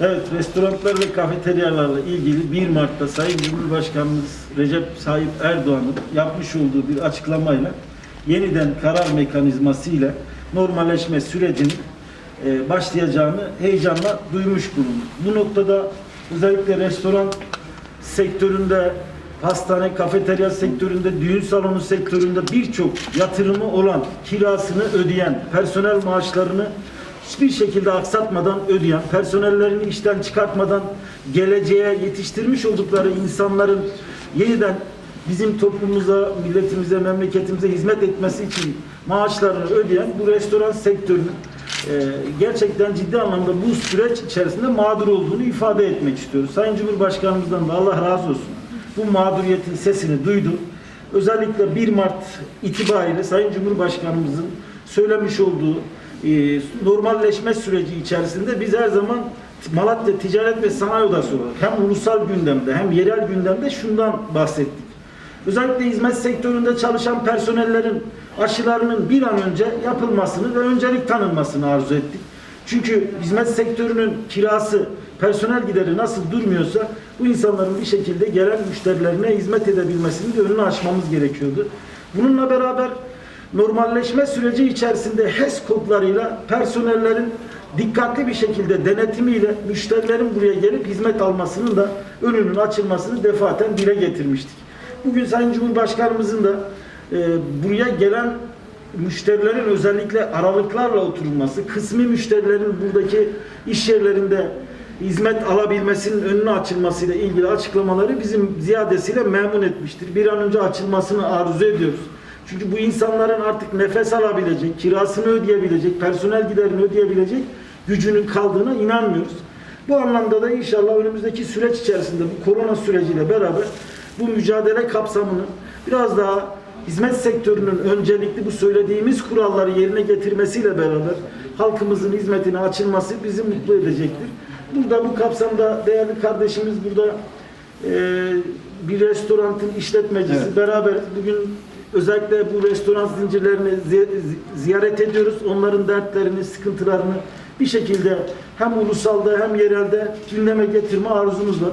Evet, restoranlar ve kafeteryalarla ilgili 1 Mart'ta Sayın Cumhurbaşkanımız Recep Tayyip Erdoğan'ın yapmış olduğu bir açıklamayla yeniden karar mekanizması ile normalleşme sürecinin e, başlayacağını heyecanla duymuş bulunduk. Bu noktada özellikle restoran sektöründe, hastane, kafeterya sektöründe, düğün salonu sektöründe birçok yatırımı olan, kirasını ödeyen, personel maaşlarını hiçbir şekilde aksatmadan ödeyen, personellerini işten çıkartmadan geleceğe yetiştirmiş oldukları insanların yeniden bizim toplumumuza, milletimize, memleketimize hizmet etmesi için maaşlarını ödeyen bu restoran sektörünün e, gerçekten ciddi anlamda bu süreç içerisinde mağdur olduğunu ifade etmek istiyoruz. Sayın Cumhurbaşkanımızdan da Allah razı olsun. Bu mağduriyetin sesini duydu. Özellikle 1 Mart itibariyle Sayın Cumhurbaşkanımızın söylemiş olduğu e, normalleşme süreci içerisinde biz her zaman Malatya Ticaret ve Sanayi Odası olarak hem ulusal gündemde hem yerel gündemde şundan bahsettik. Özellikle hizmet sektöründe çalışan personellerin aşılarının bir an önce yapılmasını ve öncelik tanınmasını arzu ettik. Çünkü hizmet sektörünün kirası, personel gideri nasıl durmuyorsa bu insanların bir şekilde gelen müşterilerine hizmet edebilmesinin de önünü açmamız gerekiyordu. Bununla beraber normalleşme süreci içerisinde HES kodlarıyla personellerin dikkatli bir şekilde denetimiyle müşterilerin buraya gelip hizmet almasının da önünün açılmasını defaten dile getirmiştik. Bugün Sayın Cumhurbaşkanımızın da e, buraya gelen müşterilerin özellikle aralıklarla oturulması, kısmi müşterilerin buradaki iş yerlerinde hizmet alabilmesinin önünü açılmasıyla ilgili açıklamaları bizim ziyadesiyle memnun etmiştir. Bir an önce açılmasını arzu ediyoruz. Çünkü bu insanların artık nefes alabilecek, kirasını ödeyebilecek, personel giderini ödeyebilecek gücünün kaldığına inanmıyoruz. Bu anlamda da inşallah önümüzdeki süreç içerisinde bu korona süreciyle beraber bu mücadele kapsamını biraz daha hizmet sektörünün öncelikli bu söylediğimiz kuralları yerine getirmesiyle beraber halkımızın hizmetine açılması bizi mutlu edecektir. Burada bu kapsamda değerli kardeşimiz burada e, bir restoranın işletmecisi Evet. beraber bugün özellikle bu restoran zincirlerini zi- ziyaret ediyoruz. Onların dertlerini, sıkıntılarını bir şekilde hem ulusalda hem yerelde gündeme getirme arzumuz var.